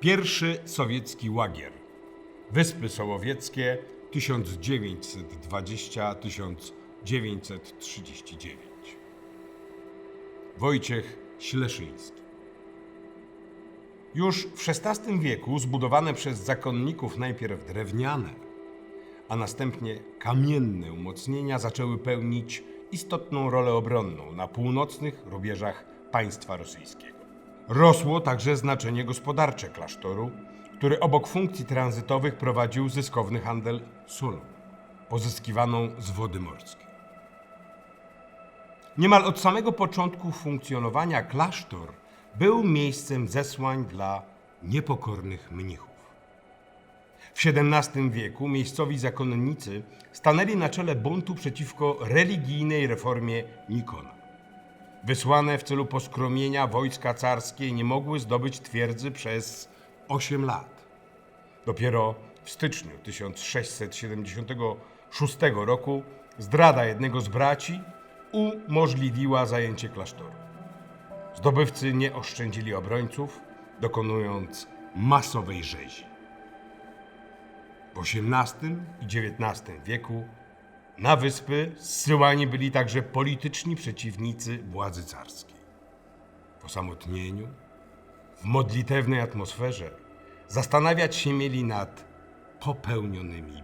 Pierwszy sowiecki łagier. Wyspy Sołowieckie 1920-1939. Wojciech Śleszyński. Już w XVI wieku zbudowane przez zakonników najpierw drewniane, a następnie kamienne umocnienia zaczęły pełnić istotną rolę obronną na północnych rubieżach państwa rosyjskiego. Rosło także znaczenie gospodarcze klasztoru, który obok funkcji tranzytowych prowadził zyskowny handel solą, pozyskiwaną z wody morskiej. Niemal od samego początku funkcjonowania klasztor był miejscem zesłań dla niepokornych mnichów. W XVII wieku miejscowi zakonnicy stanęli na czele buntu przeciwko religijnej reformie Nikona. Wysłane w celu poskromienia wojska carskie nie mogły zdobyć twierdzy przez 8 lat. Dopiero w styczniu 1676 roku zdrada jednego z braci umożliwiła zajęcie klasztoru. Zdobywcy nie oszczędzili obrońców, dokonując masowej rzezi. W XVIII i XIX wieku na wyspy zsyłani byli także polityczni przeciwnicy władzy carskiej. W osamotnieniu, w modlitewnej atmosferze zastanawiać się mieli nad popełnionymi